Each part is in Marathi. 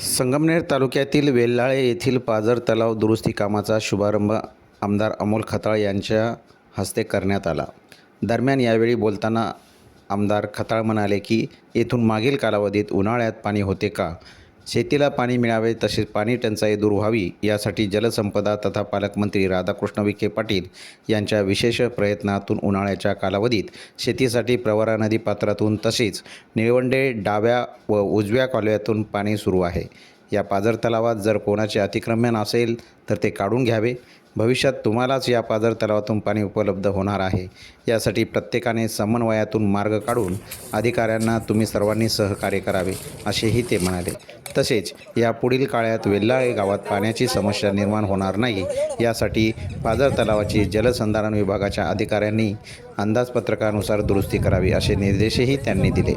संगमनेर तालुक्यातील वेल्लाळे येथील पाझर तलाव दुरुस्ती कामाचा शुभारंभ आमदार अमोल खताळ यांच्या हस्ते करण्यात आला. दरम्यान यावेळी बोलताना आमदार खताळ म्हणाले की येथून मागील कालावधीत उन्हाळ्यात पाणी होते का? शेतीला पाणी मिळावे तसेच पाणी टंचाई दूर व्हावी यासाठी जलसंपदा तथा पालकमंत्री राधाकृष्ण विखे पाटील यांच्या विशेष प्रयत्नातून उन्हाळ्याच्या कालावधीत शेतीसाठी प्रवरा नदी पात्रातून तसेच निळवंडे डाव्या व उजव्या कालव्यातून पाणी सुरू आहे. या पाझर तलावात जर कोणाचे अतिक्रमण असेल तर ते काढून घ्यावे. भविष्यात तुम्हालाच या पाझर तलावातून पाणी उपलब्ध होणार आहे. यासाठी प्रत्येकाने समन्वयातून मार्ग काढून अधिकाऱ्यांना तुम्ही सर्वांनी सहकार्य करावे असेही ते म्हणाले. तसेच या पुढील काळात वेल्लाळे गावात पाण्याची समस्या निर्माण होणार नाही यासाठी पाझर तलावाची जलसंधारण विभागाच्या अधिकाऱ्यांनी अंदाजपत्रकानुसार दुरुस्ती करावी असे निर्देशही त्यांनी दिले.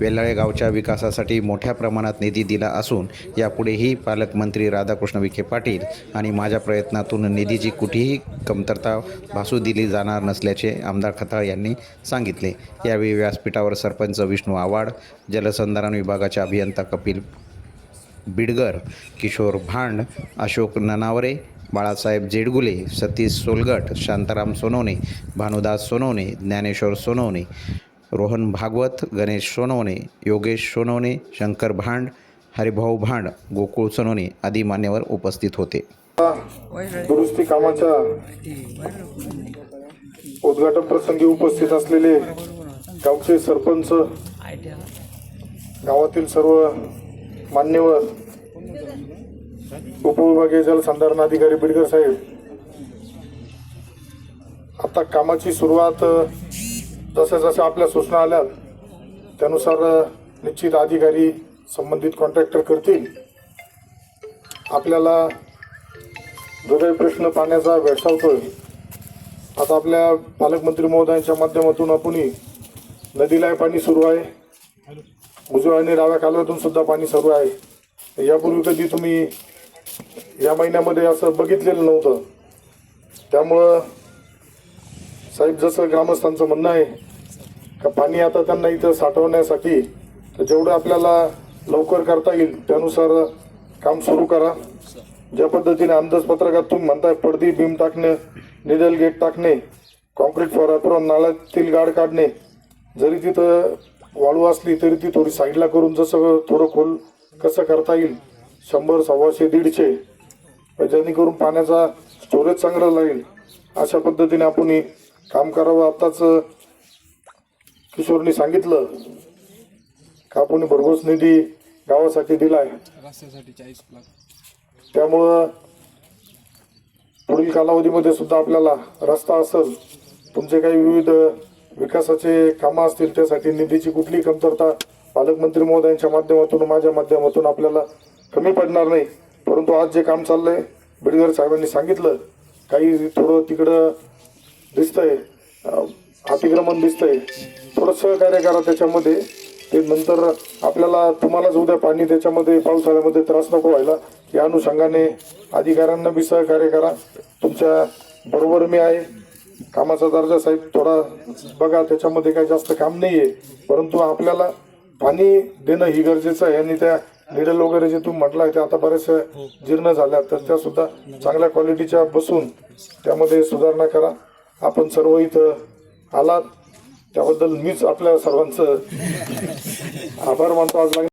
वेल्लाळे गावच्या विकासासाठी मोठ्या प्रमाणात निधी दिला असून यापुढेही पालकमंत्री राधाकृष्ण विखे पाटील आणि माझ्या प्रयत्नातून निधीची कुठेही कमतरता भासू दिली जाणार नसल्याचे आमदार खताळ यांनी सांगितले. यावेळी व्यासपीठावर सरपंच विष्णू आवाड जलसंधारण विभागाचे अभियंता कपिल बिडगर किशोर भांड अशोक ननावरे बाळासाहेब जेडगुले सतीश सोलगट शांताराम सोनवणे भानुदास सोनवणे ज्ञानेश्वर सोनवणे रोहन भागवत गणेश सोनवणे योगेश सोनवणे शंकर भांड हरिभाऊ भांड गोकुळ सोनवणे आदी मान्यवर उपस्थित होते. दुरुस्ती कामाच्या उद्घाटन प्रसंगी उपस्थित असलेले गावचे सरपंच गावातील सर्व मान्यवर उपविभागीय जलसंधारण अधिकारी बिडकर साहेब आता कामाची सुरुवात जसं जसं आपल्या सूचना आल्या त्यानुसार निश्चित अधिकारी संबंधित कॉन्ट्रॅक्टर करतील. आपल्याला जो काही प्रश्न पाण्याचा भेडसावतोय आता आपल्या पालकमंत्री महोदयांच्या माध्यमातून आपणही नदीला पाणी सुरू आहे. उजव्या आणि डाव्या कालव्यातून सुद्धा पाणी सुरू आहे. यापूर्वी कधी तुम्ही या महिन्यामध्ये असं बघितलेलं नव्हतं. त्यामुळं साहेब जसं ग्रामस्थांचं म्हणणं आहे का पाणी आता त्यांना इथं साठवण्यासाठी तर जेवढं आपल्याला लवकर करता येईल त्यानुसार काम सुरू करा. ज्या पद्धतीने अंदाजपत्रकात तुम्ही म्हणताय पडदी बीम टाकणे निडल गेट टाकणे कॉन्क्रीट फॉर नाल्यातील गाड काढणे जरी तिथं वाळू असली तरी ती थोडी साईडला करून जसं थोडं खोल कसं करता येईल शंभर सव्वाशे दीडशे. जेणेकरून पाण्याचा स्टोरेज चांगला लागेल अशा पद्धतीने आपण हे काम करावं. आत्ताच किशोरनी सांगितलं का आपण भरघोस निधी गावासाठी चाळीस लाख. त्यामुळं पुढील कालावधीमध्ये सुद्धा आपल्याला रस्ता असेल तुमचे काही विविध विकासाचे कामं असतील त्यासाठी निधीची कुठलीही कमतरता पालकमंत्री महोदयांच्या माध्यमातून माझ्या माध्यमातून आपल्याला कमी पडणार नाही. परंतु आज जे काम चाललंय बिडगर साहेबांनी सांगितलं काही थोडं तिकडं दिसतंय अतिक्रमण दिसतंय. थोडं सहकार्य करा त्याच्यामध्ये. ते नंतर आपल्याला तुम्हालाच उद्या पाणी त्याच्यामध्ये पावसाळ्यामध्ये त्रास नको व्हायला. या अनुषंगाने अधिकाऱ्यांना बी सहकार्य करा. तुमच्या बरोबर मी आहे. कामाचा दर्जा साहेब थोडा बघा त्याच्यामध्ये काही जास्त काम नाही आहे परंतु आपल्याला पाणी देणं ही गरजेचं आहे. आणि त्या निडल वगैरे जे तुम्ही म्हटलं ते आता बऱ्याचशा जीर्ण झाल्या तर त्या सुद्धा चांगल्या क्वालिटीच्या बसून त्यामध्ये सुधारणा करा. आपण सर्व इथं आलात. त्याबद्दल मीच आपल्या सर्वांचं आभार मानतो. आज लागेल